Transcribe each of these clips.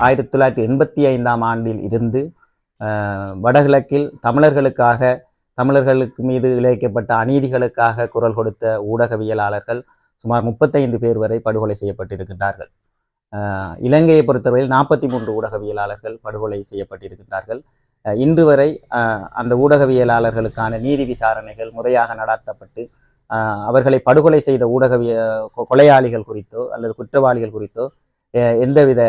ஆயிரத்தி தொள்ளாயிரத்தி எண்பத்தி ஐந்தாம் ஆண்டில் இருந்து வடகிழக்கில் தமிழர்களுக்காக தமிழர்களுக்கு மீது இழைக்கப்பட்ட அநீதிகளுக்காக குரல் கொடுத்த ஊடகவியலாளர்கள் சுமார் முப்பத்தைந்து பேர் வரை படுகொலை செய்யப்பட்டிருக்கின்றார்கள். இலங்கையை பொறுத்தவரையில் நாற்பத்தி மூன்று ஊடகவியலாளர்கள் படுகொலை செய்யப்பட்டிருக்கின்றார்கள். இன்று வரை அந்த ஊடகவியலாளர்களுக்கான நீதி விசாரணைகள் முறையாக நடாத்தப்பட்டு அவர்களை படுகொலை செய்த ஊடகவிய கொ- கொலையாளிகள் குறித்தோ அல்லது குற்றவாளிகள் குறித்தோ எந்தவித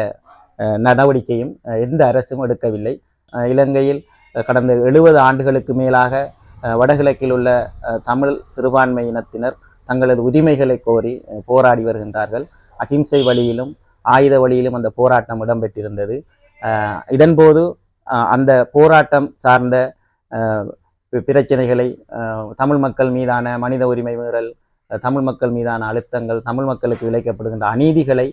நடவடிக்கையும் எந்த அரசும் எடுக்கவில்லை. இலங்கையில் கடந்த எழுபது ஆண்டுகளுக்கு மேலாக வடகிழக்கில் உள்ள தமிழ் சிறுபான்மை இனத்தினர் தங்களது உரிமைகளை கோரி போராடி வருகின்றார்கள். அகிம்சை வழியிலும் ஆயுத வழியிலும் அந்த போராட்டம் இடம்பெற்றிருந்தது. இதன்போது அந்த போராட்டம் சார்ந்த பிரச்சனைகளை தமிழ் மக்கள் மீதான மனித உரிமை மீறல் தமிழ் மக்கள் மீதான அழுத்தங்கள் தமிழ் மக்களுக்கு இழைக்கப்படுகின்ற அநீதிகளை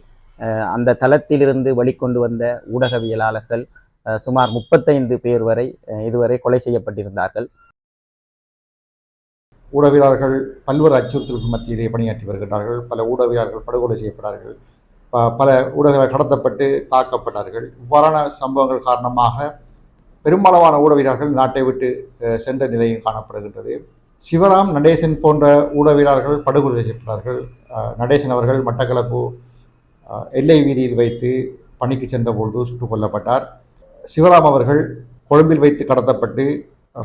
அந்த தளத்திலிருந்து வழிகொண்டு வந்த ஊடகவியலாளர்கள் அஹ், சுமார் முப்பத்தைந்து பேர் வரை இதுவரை கொலை செய்யப்பட்டிருந்தார்கள். ஊடகவியலாளர்கள் பல்வேறு அச்சுறுத்தலுக்கு மத்தியிலே பணியாற்றி வருகின்றார்கள். பல ஊடகவியலாளர்கள் படுகொலை செய்யப்பட்டார்கள். ப- பல ஊடகங்கள் கடத்தப்பட்டு தாக்கப்பட்டார்கள். இவ்வாறான சம்பவங்கள் காரணமாக பெரும்பாலான ஊடகவியலாளர்கள் நாட்டை விட்டு அஹ், சென்ற நிலையும் காணப்படுகின்றது. சிவராம் நடேசன் போன்ற ஊடகவியலாளர்கள் படுகொலை செய்யப்பட்டார்கள். அஹ், நடேசன் அவர்கள் மட்டக்களப்பு எல்லை வீதியில் வைத்து பணிக்கு சென்றபொழுது சுட்டுக் கொல்லப்பட்டார். சிவராம் அவர்கள் கொழும்பில் வைத்து கடத்தப்பட்டு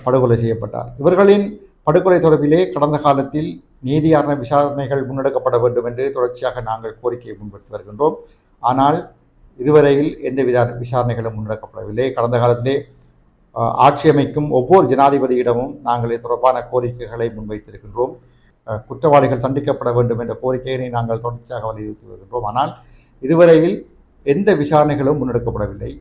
படுகொலை செய்யப்பட்டார். இவர்களின் படுகொலை தொடர்பிலே கடந்த காலத்தில் நீதியான விசாரணைகள் முன்னெடுக்கப்பட வேண்டும் என்று தொடர்ச்சியாக நாங்கள் கோரிக்கையை முன்வைத்து வருகின்றோம். ஆனால் இதுவரையில் எந்த வித விசாரணைகளும் முன்னெடுக்கப்படவில்லை. கடந்த காலத்திலே ஆட்சியமைக்கும் ஆட்சி அமைக்கும் ஒவ்வொரு ஜனாதிபதியிடமும் நாங்கள் இது தொடர்பான கோரிக்கைகளை முன்வைத்திருக்கின்றோம். குற்றவாளிகள் தண்டிக்கப்பட வேண்டும் என்ற கோரிக்கையை நாங்கள் தொடர்ச்சியாக வலியுறுத்தி வருகின்றோம். ஆனால் இதுவரையில் எந்த விசாரணைகளும் முன்னெடுக்கப்படவில்லை.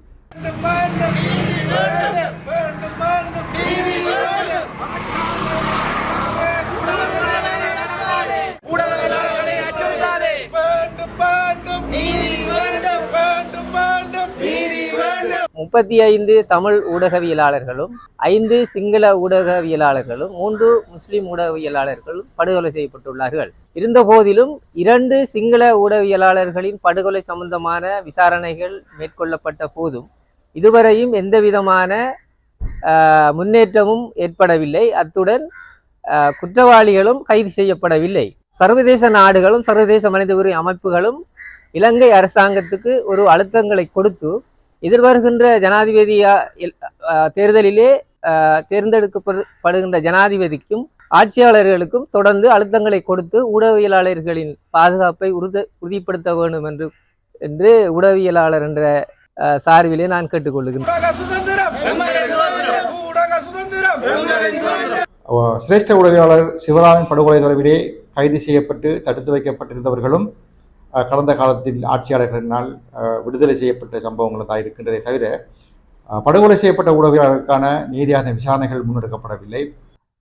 முப்பத்தி ஐந்து தமிழ் ஊடகவியலாளர்களும் ஐந்து சிங்கள ஊடகவியலாளர்களும் மூன்று முஸ்லிம் ஊடகவியலாளர்களும் படுகொலை செய்யப்பட்டுள்ளார்கள். இருந்தபோதிலும் இரண்டு சிங்கள ஊடகவியலாளர்களின் படுகொலை சம்பந்தமான விசாரணைகள் மேற்கொள்ளப்பட்ட போதும் இதுவரையும் எந்த விதமான முன்னேற்றமும் ஏற்படவில்லை. அத்துடன் குற்றவாளிகளும் கைது செய்யப்படவில்லை. சர்வதேச நாடுகளும் சர்வதேச மனித உரிமை அமைப்புகளும் இலங்கை அரசாங்கத்துக்கு ஒரு அழுத்தங்களை கொடுத்து எதிர்வருகின்ற ஜனாதிபதியா தேர்தலிலே தேர்ந்தெடுக்கப்படுகின்ற ஜனாதிபதிக்கும் ஆட்சியாளர்களுக்கும் தொடர்ந்து அழுத்தங்களை கொடுத்து ஊடகவியலாளர்களின் பாதுகாப்பை உறுத உறுதிப்படுத்த வேண்டும் என்று என்று ஊடகவியலாளர் என்ற சார்பிலே நான் கேட்டுக்கொள்கிறேன் சிரேஷ்ட ஊடகவியலாளர் சிவராமின் படுகொலை தொடர்பிலே கைது செய்யப்பட்டு தடுத்து வைக்கப்பட்டிருந்தவர்களும் கடந்த காலத்தில் ஆட்சியாளர்களினால் விடுதலை செய்யப்பட்ட சம்பவங்கள் தான் இருக்கின்றதே தவிர படுகொலை செய்யப்பட்ட ஊடகவியலாளருக்கான நீதியான விசாரணைகள் முன்னெடுக்கப்படவில்லை.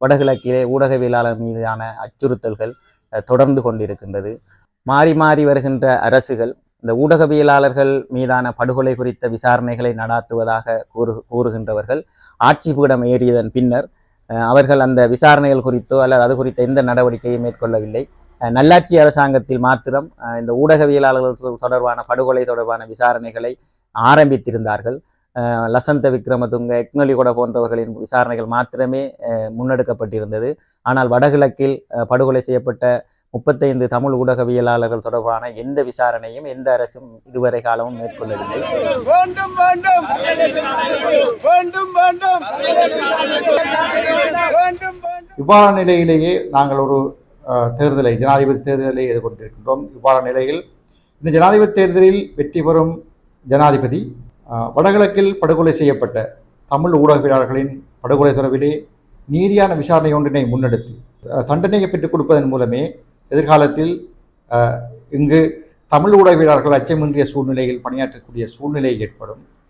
வடகிழக்கிலே ஊடகவியலாளர் மீதான அச்சுறுத்தல்கள் தொடர்ந்து கொண்டிருக்கின்றது. மாறி மாறி வருகின்ற அரசுகள் இந்த ஊடகவியலாளர்கள் மீதான படுகொலை குறித்த விசாரணைகளை நடாத்துவதாக கூறு கூறுகின்றவர்கள் ஆட்சி பீடம் ஏறியதன் பின்னர் அவர்கள் அந்த விசாரணைகள் குறித்தோ அல்லது அது குறித்த எந்த நடவடிக்கையும் மேற்கொள்ளவில்லை. நல்லாட்சி அரசாங்கத்தில் மாத்திரம் இந்த ஊடகவியலாளர்கள் தொடர்பான படுகொலை தொடர்பான விசாரணைகளை ஆரம்பித்திருந்தார்கள். லசந்த விக்ரமதுங்க எக்னொலிகொட போன்றவர்களின் விசாரணைகள் மாத்திரமே முன்னெடுக்கப்பட்டிருந்தது. ஆனால் வடகிழக்கில் படுகொலை செய்யப்பட்ட முப்பத்தைந்து தமிழ் ஊடகவியலாளர்கள் தொடர்பான எந்த விசாரணையும் எந்த அரசும் இதுவரை காலமும் மேற்கொள்ளவில்லை. வேண்டும் வேண்டும். வேண்டும் வேண்டும். வேண்டும் வேண்டும். இவ்வாறான நிலையிலேயே நாங்கள் ஒரு தேர்தலை ஜனாதிபதி தேர்தலை எதிர்கொண்டிருக்கின்றோம். இவ்வாறான நிலையில் இந்த ஜனாதிபதி தேர்தலில் வெற்றி பெறும் ஜனாதிபதி வடகிழக்கில் படுகொலை செய்யப்பட்ட தமிழ் ஊடகவியலாளர்களின் படுகொலை தொடர்பிலே நீதியான விசாரணை ஒன்றினை முன்னெடுத்து தண்டனையை பெற்றுக் கொடுப்பதன் மூலமே எதிர்காலத்தில் இங்கு தமிழ் ஊடகவியலாளர்கள் அச்சமின்றிய சூழ்நிலையில் பணியாற்றக்கூடிய சூழ்நிலை ஏற்படும்.